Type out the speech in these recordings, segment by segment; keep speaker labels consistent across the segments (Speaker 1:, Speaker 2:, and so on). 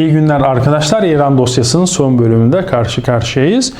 Speaker 1: İyi günler arkadaşlar. İran dosyasının son bölümünde karşı karşıyayız.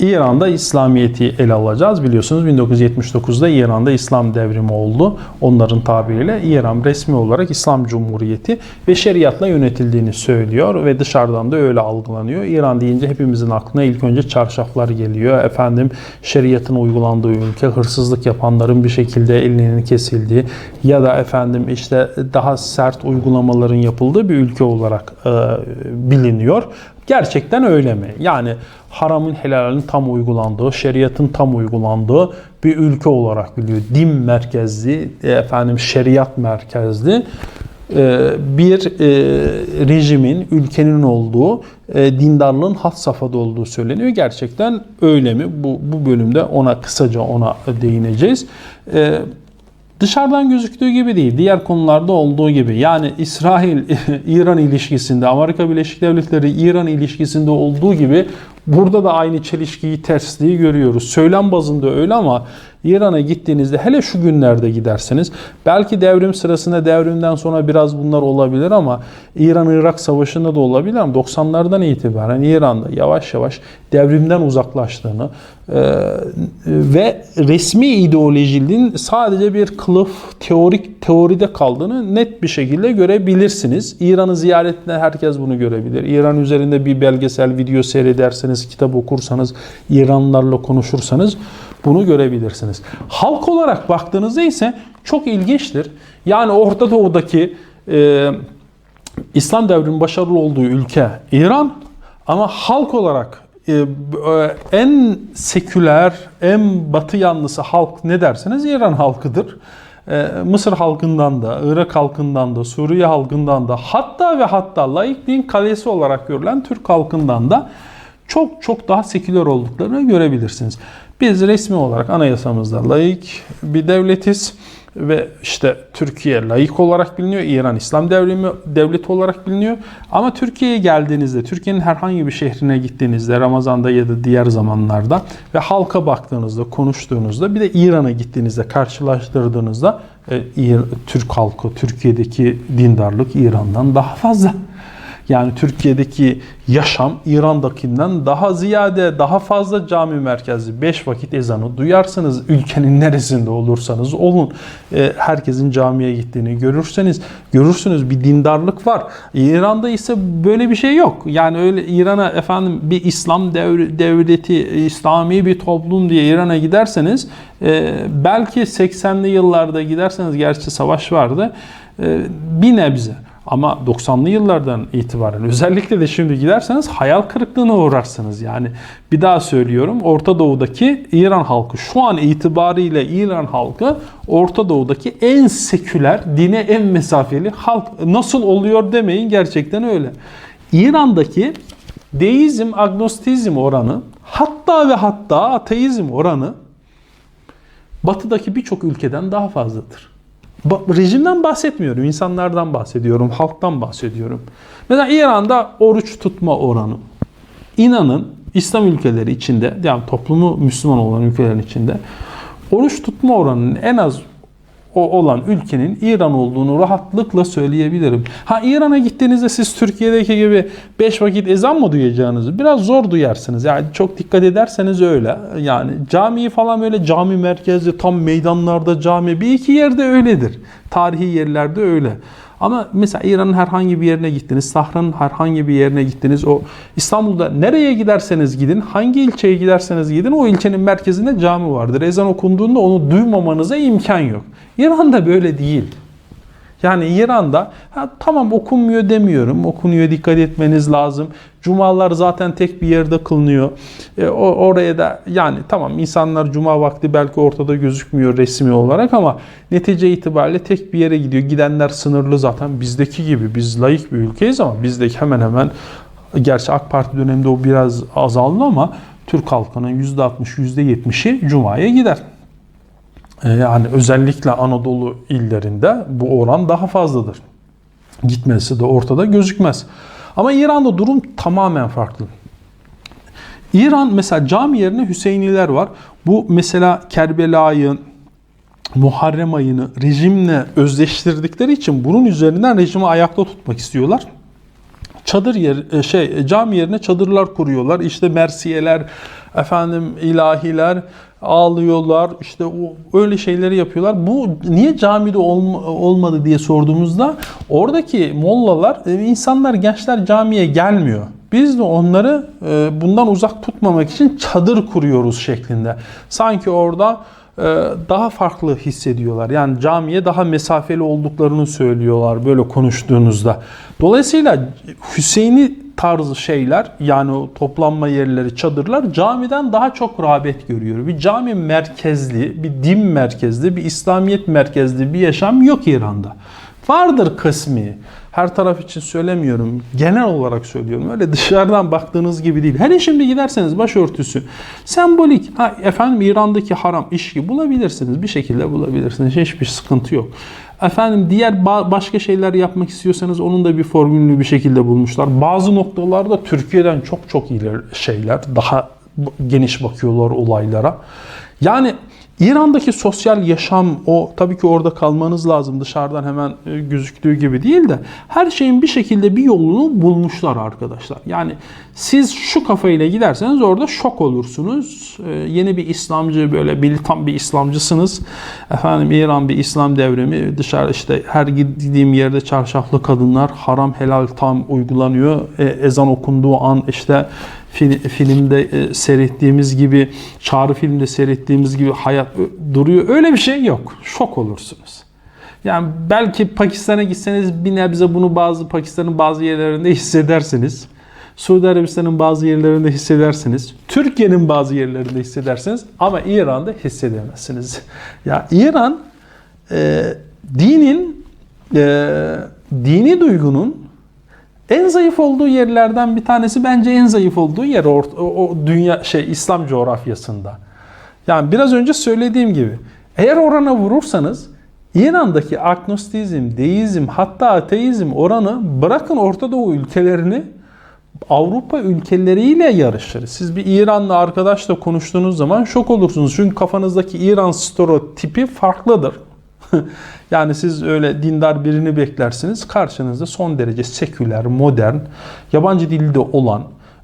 Speaker 1: İran'da İslamiyet'i ele alacağız. Biliyorsunuz 1979'da İran'da İslam devrimi oldu. Onların tabiriyle İran resmi olarak İslam Cumhuriyeti ve şeriatla yönetildiğini söylüyor ve dışarıdan da öyle algılanıyor. İran deyince hepimizin aklına ilk önce çarşaflar geliyor. Efendim şeriatın uygulandığı ülke, hırsızlık yapanların bir şekilde elinin kesildiği ya da efendim işte daha sert uygulamaların yapıldığı bir ülke olarak e, biliniyor. Gerçekten öyle mi? Yani haramın helalinin tam uygulandığı, şeriatın tam uygulandığı bir ülke olarak biliyor. Din merkezli, e, efendim şeriat merkezli e, bir e, rejimin, ülkenin olduğu, dindarlığın hat safhada olduğu söyleniyor. Gerçekten öyle mi? Bu, bu bölümde ona kısaca ona değineceğiz. Dışarıdan gözüktüğü gibi değil. Diğer konularda olduğu gibi. Yani İsrail-İran ilişkisinde, Amerika Birleşik Devletleri İran ilişkisinde olduğu gibi burada da aynı çelişkiyi, tersliği görüyoruz. Söylem bazında öyle ama İran'a gittiğinizde hele şu günlerde giderseniz belki devrim sırasında devrimden sonra biraz bunlar olabilir ama İran-Irak savaşında da olabilir ama 90'lardan itibaren İran'da yavaş yavaş devrimden uzaklaştığını e, ve resmi ideolojinin sadece bir kılıf teorik teoride kaldığını net bir şekilde görebilirsiniz. İran'ı ziyaretinde herkes bunu görebilir. İran üzerinde bir belgesel video seyrederseniz, kitap okursanız, İranlılarla konuşursanız bunu görebilirsiniz. Halk olarak baktığınızda ise çok ilginçtir. Yani Orta Doğu'daki e, İslam devrimi başarılı olduğu ülke İran ama halk olarak e, e, en seküler, en batı yanlısı halk ne derseniz İran halkıdır. E, Mısır halkından da, Irak halkından da, Suriye halkından da hatta ve hatta laikliğin kalesi olarak görülen Türk halkından da çok çok daha seküler olduklarını görebilirsiniz. Biz resmi olarak anayasamızda laik bir devletiz ve işte Türkiye layık olarak biliniyor. İran İslam devrimi devleti olarak biliniyor. Ama Türkiye'ye geldiğinizde, Türkiye'nin herhangi bir şehrine gittiğinizde, Ramazan'da ya da diğer zamanlarda ve halka baktığınızda, konuştuğunuzda bir de İran'a gittiğinizde, karşılaştırdığınızda e, Türk halkı, Türkiye'deki dindarlık İran'dan daha fazla. Yani Türkiye'deki yaşam İran'dakinden daha ziyade, daha fazla cami merkezli 5 vakit ezanı duyarsınız. Ülkenin neresinde olursanız olun. E, herkesin camiye gittiğini görürseniz görürsünüz bir dindarlık var. İran'da ise böyle bir şey yok. Yani öyle İran'a efendim bir İslam devleti, İslami bir toplum diye İran'a giderseniz e, belki 80'li yıllarda giderseniz gerçi savaş vardı. E, bir nebze ama 90'lı yıllardan itibaren özellikle de şimdi giderseniz hayal kırıklığına uğrarsınız. Yani bir daha söylüyorum Orta Doğu'daki İran halkı şu an itibariyle İran halkı Orta Doğu'daki en seküler, dine en mesafeli halk. Nasıl oluyor demeyin gerçekten öyle. İran'daki deizm, agnostizm oranı hatta ve hatta ateizm oranı batıdaki birçok ülkeden daha fazladır rejimden bahsetmiyorum, insanlardan bahsediyorum, halktan bahsediyorum. Mesela İran'da oruç tutma oranı. İnanın İslam ülkeleri içinde, yani toplumu Müslüman olan ülkelerin içinde oruç tutma oranının en az o olan ülkenin İran olduğunu rahatlıkla söyleyebilirim. Ha İran'a gittiğinizde siz Türkiye'deki gibi 5 vakit ezan mı duyacağınızı biraz zor duyarsınız. Yani çok dikkat ederseniz öyle. Yani camiyi falan böyle cami merkezli tam meydanlarda cami bir iki yerde öyledir. Tarihi yerlerde öyle. Ama mesela İran'ın herhangi bir yerine gittiniz, Sahra'nın herhangi bir yerine gittiniz, o İstanbul'da nereye giderseniz gidin, hangi ilçeye giderseniz gidin o ilçenin merkezinde cami vardır. Ezan okunduğunda onu duymamanıza imkan yok. İran'da böyle değil. Yani İran'da ha, tamam okunmuyor demiyorum. Okunuyor dikkat etmeniz lazım. Cumalar zaten tek bir yerde kılınıyor. E, oraya da yani tamam insanlar cuma vakti belki ortada gözükmüyor resmi olarak ama netice itibariyle tek bir yere gidiyor. Gidenler sınırlı zaten bizdeki gibi. Biz layık bir ülkeyiz ama bizdeki hemen hemen gerçi AK Parti döneminde o biraz azaldı ama Türk halkının %60, %70'i Cuma'ya gider. E, yani özellikle Anadolu illerinde bu oran daha fazladır. Gitmesi de ortada gözükmez. Ama İran'da durum tamamen farklı. İran mesela cami yerine Hüseyniler var. Bu mesela Kerbela'yı, Muharrem ayını rejimle özleştirdikleri için bunun üzerinden rejimi ayakta tutmak istiyorlar. çadır yer e, şey cami yerine çadırlar kuruyorlar. İşte mersiyeler, efendim ilahiler ağlıyorlar. İşte o öyle şeyleri yapıyorlar. Bu niye camide olma, olmadı diye sorduğumuzda oradaki mollalar e, insanlar gençler camiye gelmiyor. Biz de onları e, bundan uzak tutmamak için çadır kuruyoruz şeklinde. Sanki orada e, daha farklı hissediyorlar. Yani camiye daha mesafeli olduklarını söylüyorlar böyle konuştuğunuzda. Dolayısıyla Hüseyin'i tarzı şeyler yani o toplanma yerleri, çadırlar camiden daha çok rağbet görüyor. Bir cami merkezli, bir din merkezli, bir İslamiyet merkezli bir yaşam yok İran'da. Vardır kısmi. Her taraf için söylemiyorum. Genel olarak söylüyorum. Öyle dışarıdan baktığınız gibi değil. Hele şimdi giderseniz başörtüsü sembolik. Ha, efendim İran'daki haram işki bulabilirsiniz. Bir şekilde bulabilirsiniz. Hiçbir sıkıntı yok. Efendim diğer ba- başka şeyler yapmak istiyorsanız onun da bir formülünü bir şekilde bulmuşlar. Bazı noktalarda Türkiye'den çok çok ileri şeyler. Daha geniş bakıyorlar olaylara. Yani İran'daki sosyal yaşam o tabii ki orada kalmanız lazım dışarıdan hemen e, gözüktüğü gibi değil de her şeyin bir şekilde bir yolunu bulmuşlar arkadaşlar. Yani siz şu kafayla giderseniz orada şok olursunuz. Ee, yeni bir İslamcı böyle militan bir İslamcısınız. Efendim İran bir İslam devrimi dışarı işte her gittiğim yerde çarşaflı kadınlar haram helal tam uygulanıyor. E, ezan okunduğu an işte filmde e, seyrettiğimiz gibi, çağrı filmde seyrettiğimiz gibi hayat duruyor. Öyle bir şey yok. Şok olursunuz. Yani belki Pakistan'a gitseniz bir nebze bunu bazı Pakistan'ın bazı yerlerinde hissedersiniz. Suudi Arabistan'ın bazı yerlerinde hissedersiniz. Türkiye'nin bazı yerlerinde hissedersiniz. Ama İran'da hissedemezsiniz. Ya İran e, dinin e, dini duygunun en zayıf olduğu yerlerden bir tanesi bence en zayıf olduğu yer o, o dünya şey İslam coğrafyasında. Yani biraz önce söylediğim gibi eğer orana vurursanız İran'daki agnostizm, deizm hatta ateizm oranı bırakın Orta Doğu ülkelerini Avrupa ülkeleriyle yarışır. Siz bir İranlı arkadaşla konuştuğunuz zaman şok olursunuz. Çünkü kafanızdaki İran stereotipi farklıdır. yani siz öyle dindar birini beklersiniz. Karşınızda son derece seküler, modern, yabancı dilde olan,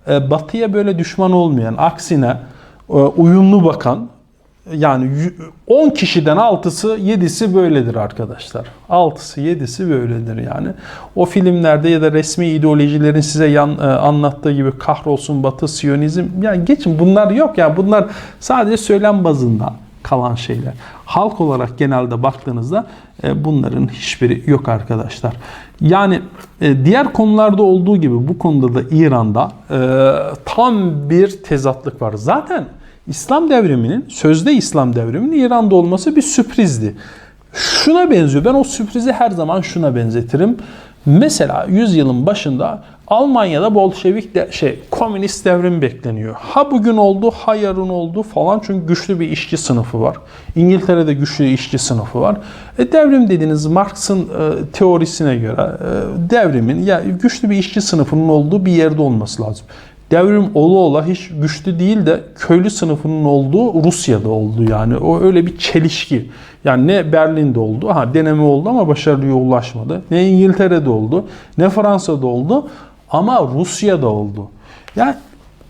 Speaker 1: e, batıya böyle düşman olmayan, aksine e, uyumlu bakan, yani 10 kişiden 6'sı 7'si böyledir arkadaşlar. 6'sı 7'si böyledir yani. O filmlerde ya da resmi ideolojilerin size yan, e, anlattığı gibi kahrolsun batı siyonizm yani geçin bunlar yok ya yani bunlar sadece söylem bazında kalan şeyler. Halk olarak genelde baktığınızda e, bunların hiçbiri yok arkadaşlar. Yani e, diğer konularda olduğu gibi bu konuda da İran'da e, tam bir tezatlık var. Zaten İslam devriminin, sözde İslam devriminin İran'da olması bir sürprizdi. Şuna benziyor. Ben o sürprizi her zaman şuna benzetirim. Mesela 100 yılın başında Almanya'da Bolşevik de şey komünist devrim bekleniyor. Ha bugün oldu, ha yarın oldu falan çünkü güçlü bir işçi sınıfı var. İngiltere'de güçlü işçi sınıfı var. E, devrim dediğiniz Marx'ın e, teorisine göre e, devrimin ya güçlü bir işçi sınıfının olduğu bir yerde olması lazım. Devrim ola ola hiç güçlü değil de köylü sınıfının olduğu Rusya'da oldu yani. O öyle bir çelişki. Yani ne Berlin'de oldu, ha deneme oldu ama başarıya ulaşmadı. Ne İngiltere'de oldu, ne Fransa'da oldu ama Rusya'da oldu. Yani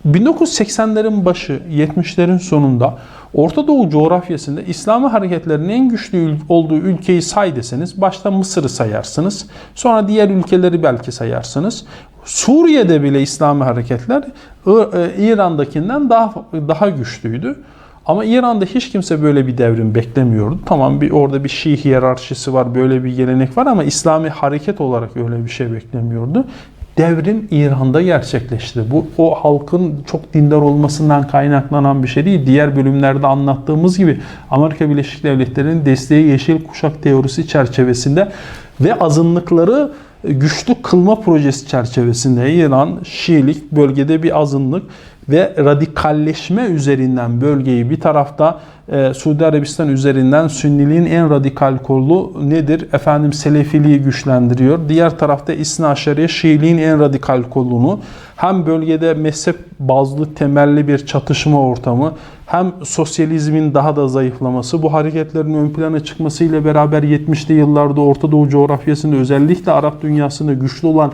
Speaker 1: 1980'lerin başı, 70'lerin sonunda Orta Doğu coğrafyasında İslami hareketlerin en güçlü olduğu ülkeyi say deseniz başta Mısır'ı sayarsınız. Sonra diğer ülkeleri belki sayarsınız. Suriye'de bile İslami hareketler e, İran'dakinden daha daha güçlüydü. Ama İran'da hiç kimse böyle bir devrim beklemiyordu. Tamam bir orada bir Şii hiyerarşisi var, böyle bir gelenek var ama İslami hareket olarak öyle bir şey beklemiyordu. Devrim İran'da gerçekleşti. Bu o halkın çok dindar olmasından kaynaklanan bir şey değil. Diğer bölümlerde anlattığımız gibi Amerika Birleşik Devletleri'nin desteği yeşil kuşak teorisi çerçevesinde ve azınlıkları güçlü kılma projesi çerçevesinde İran Şiilik bölgede bir azınlık ve radikalleşme üzerinden bölgeyi bir tarafta e, Suudi Arabistan üzerinden Sünniliğin en radikal kolu nedir? Efendim Selefiliği güçlendiriyor. Diğer tarafta İsna Aşeriye Şiiliğin en radikal kolunu hem bölgede mezhep bazlı temelli bir çatışma ortamı hem sosyalizmin daha da zayıflaması bu hareketlerin ön plana çıkmasıyla beraber 70'li yıllarda Orta Doğu coğrafyasında özellikle Arap dünyasında güçlü olan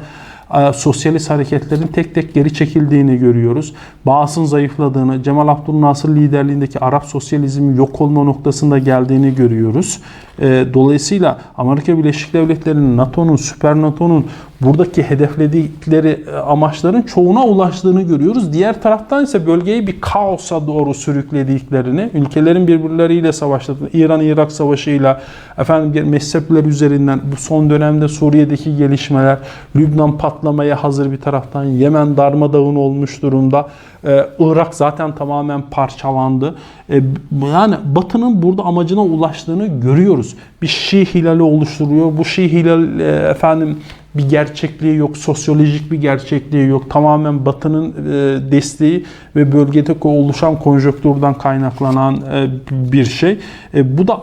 Speaker 1: sosyalist hareketlerin tek tek geri çekildiğini görüyoruz. Baas'ın zayıfladığını, Cemal Abdülnasır liderliğindeki Arap sosyalizmin yok olma noktasında geldiğini görüyoruz. E, dolayısıyla Amerika Birleşik Devletleri'nin, NATO'nun, Süper NATO'nun buradaki hedefledikleri e, amaçların çoğuna ulaştığını görüyoruz. Diğer taraftan ise bölgeyi bir kaosa doğru sürüklediklerini, ülkelerin birbirleriyle savaştığını, İran-Irak savaşıyla, efendim mezhepler üzerinden bu son dönemde Suriye'deki gelişmeler, Lübnan patlamaya hazır bir taraftan, Yemen darmadağın olmuş durumda, ee, Irak zaten tamamen parçalandı. Ee, yani Batı'nın burada amacına ulaştığını görüyoruz. Bir Şii hilali oluşturuyor. Bu Şii hilal e, efendim bir gerçekliği yok, sosyolojik bir gerçekliği yok. Tamamen Batı'nın e, desteği ve bölgedeki oluşan konjonktürden kaynaklanan e, bir şey. E, bu da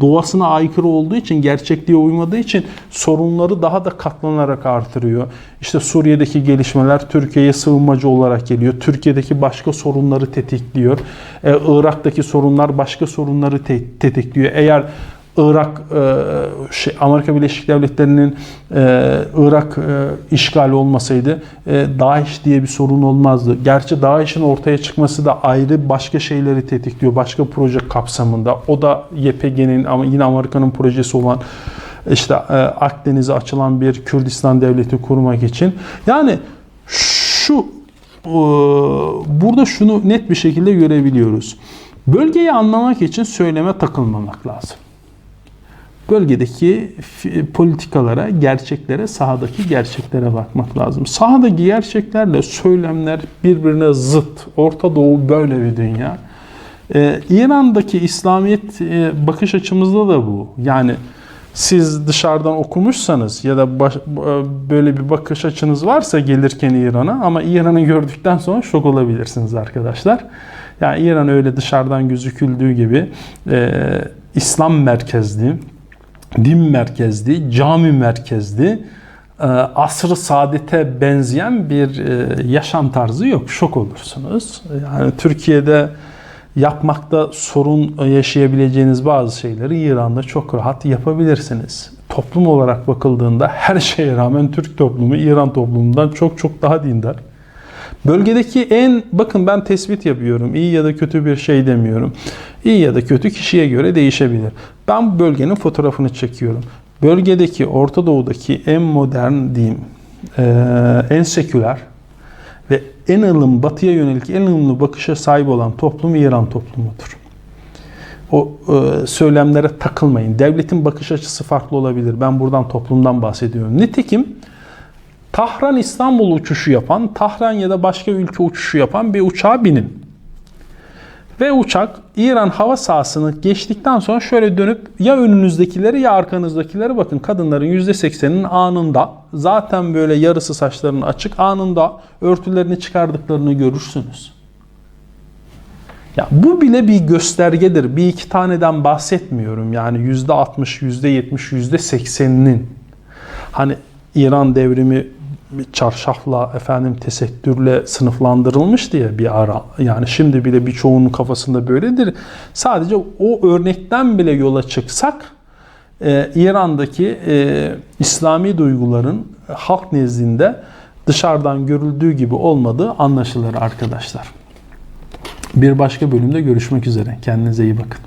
Speaker 1: doğasına aykırı olduğu için, gerçekliğe uymadığı için sorunları daha da katlanarak artırıyor. İşte Suriye'deki gelişmeler Türkiye'ye sığınmacı olarak geliyor. Türkiye'deki başka sorunları tetikliyor. Irak'taki sorunlar başka sorunları tetikliyor. Eğer Irak e, şey, Amerika Birleşik Devletleri'nin e, Irak e, işgali olmasaydı e, diye bir sorun olmazdı. Gerçi DAEŞ'in ortaya çıkması da ayrı başka şeyleri tetikliyor. Başka proje kapsamında. O da YPG'nin ama yine Amerika'nın projesi olan işte Akdeniz'e açılan bir Kürdistan devleti kurmak için. Yani şu burada şunu net bir şekilde görebiliyoruz. Bölgeyi anlamak için söyleme takılmamak lazım bölgedeki politikalara, gerçeklere, sahadaki gerçeklere bakmak lazım. Sahadaki gerçeklerle söylemler birbirine zıt. Orta Doğu böyle bir dünya. Ee, İran'daki İslamiyet e, bakış açımızda da bu. Yani siz dışarıdan okumuşsanız ya da baş, böyle bir bakış açınız varsa gelirken İran'a ama İran'ı gördükten sonra şok olabilirsiniz arkadaşlar. Yani İran öyle dışarıdan gözüküldüğü gibi e, İslam merkezli, din merkezli, cami merkezli, e, asr-ı saadete benzeyen bir e, yaşam tarzı yok. Şok olursunuz. Yani Türkiye'de yapmakta sorun yaşayabileceğiniz bazı şeyleri İran'da çok rahat yapabilirsiniz. Toplum olarak bakıldığında her şeye rağmen Türk toplumu İran toplumundan çok çok daha dindar. Bölgedeki en bakın ben tespit yapıyorum. İyi ya da kötü bir şey demiyorum. İyi ya da kötü kişiye göre değişebilir. Ben bu bölgenin fotoğrafını çekiyorum. Bölgedeki Orta Doğu'daki en modern diyeyim, en seküler ve en ılım, batıya yönelik en ılımlı bakışa sahip olan toplum İran toplumudur. O e, söylemlere takılmayın. Devletin bakış açısı farklı olabilir. Ben buradan toplumdan bahsediyorum. Nitekim Tahran İstanbul uçuşu yapan, Tahran ya da başka ülke uçuşu yapan bir uçağa binin. Ve uçak İran hava sahasını geçtikten sonra şöyle dönüp ya önünüzdekileri ya arkanızdakileri bakın kadınların %80'inin anında zaten böyle yarısı saçlarının açık anında örtülerini çıkardıklarını görürsünüz. Ya bu bile bir göstergedir. Bir iki taneden bahsetmiyorum. Yani %60, %70, %80'inin. Hani İran devrimi bir çarşafla efendim tesettürle sınıflandırılmış diye bir ara. Yani şimdi bile birçoğunun kafasında böyledir. Sadece o örnekten bile yola çıksak e, İran'daki e, İslami duyguların halk nezdinde dışarıdan görüldüğü gibi olmadığı anlaşılır arkadaşlar. Bir başka bölümde görüşmek üzere. Kendinize iyi bakın.